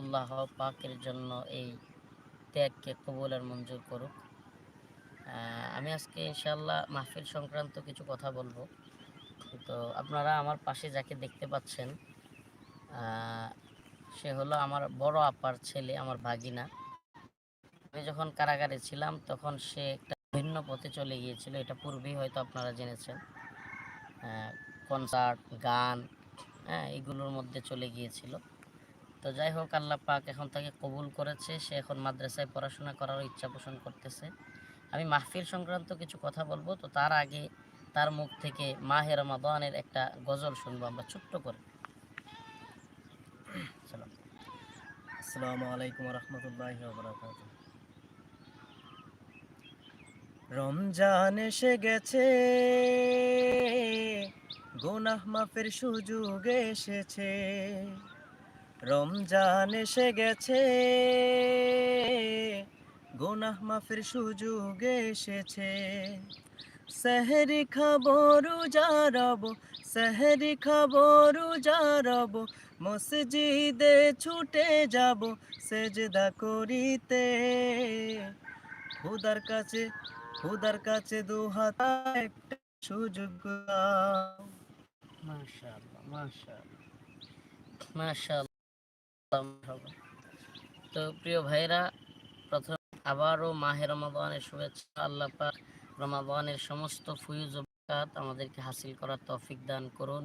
আল্লাহ পাকের জন্য এই ত্যাগকে কবুল আর মঞ্জুর করুক। আমি আজকে ইনশাল্লাহ মাহফিল সংক্রান্ত কিছু কথা বলব। তো আপনারা আমার পাশে যাকে দেখতে পাচ্ছেন সে হলো আমার বড় আপার ছেলে, আমার ভাগিনা। আমি যখন কারাগারে ছিলাম, তখন সে একটা ভিন্ন পথে চলে গিয়েছিল। এটা পূর্বেই হয়তো আপনারা জেনেছেন। কনসার্ট, গান হ্যাঁ এগুলোর মধ্যে চলে গিয়েছিল। তো যাই হোক, আল্লাহ পাক এখন তাকে কবুল করেছে। সে এখন মাদ্রাসায় পড়াশোনা করার ইচ্ছা পোষণ করতেছে। আমি মাহফিল সংক্রান্ত কিছু কথা বলব, তো তার আগে তার মুখ থেকে মাহে রমাদানের একটা গজল শুনব আমরা, ছোট্ট করে। আসসালামু আলাইকুম রহমতুল্লাহ রমজান এসে গেছে, গুনাহ মাফের সুযোগ এসেছে। রমজান এসে গেছে, গুনাহ মাফের সুযোগ এসেছে। সেহরি খাব, রোজা রব, সেহরি খাব, রোজা রব, মসজিদে ছুটে যাব, সেজদা করিতে। খুদার কাছে খুদার কাছে দু হাত, একটা সুযোগ মাশাআল্লাহ মাশাআল্লাহ মাশাআল্লাহ। তো প্রিয় ভাইরা প্রথম আবারও মাহে রমাদানের শুভেচ্ছা, আল্লাহ পাক রমাদানের সমস্ত ফুয়ুজ ও আমাদেরকে হাসিল করার তৌফিক দান করুন।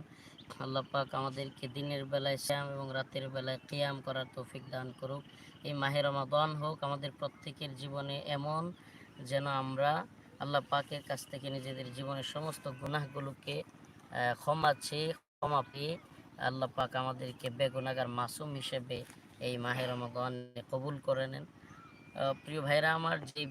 আল্লাহ পাক আমাদেরকে দিনের বেলায় শ্যাম এবং রাতের বেলায় কিয়াম করার তৌফিক দান করুক। এই মাহে রমাদান হোক আমাদের প্রত্যেকের জীবনে এমন যেন আমরা আল্লাহ পাকের কাছ থেকে নিজেদের জীবনের সমস্ত গুনাহগুলোকে ক্ষমা চেয়ে, ক্ষমা পেয়ে আল্লাহ পাক আমাদেরকে বেগুনাগার মাসুম হিসেবে এই মাহের রমাদান কবুল করে নেন। প্রিয় ভাইরা, আমার যে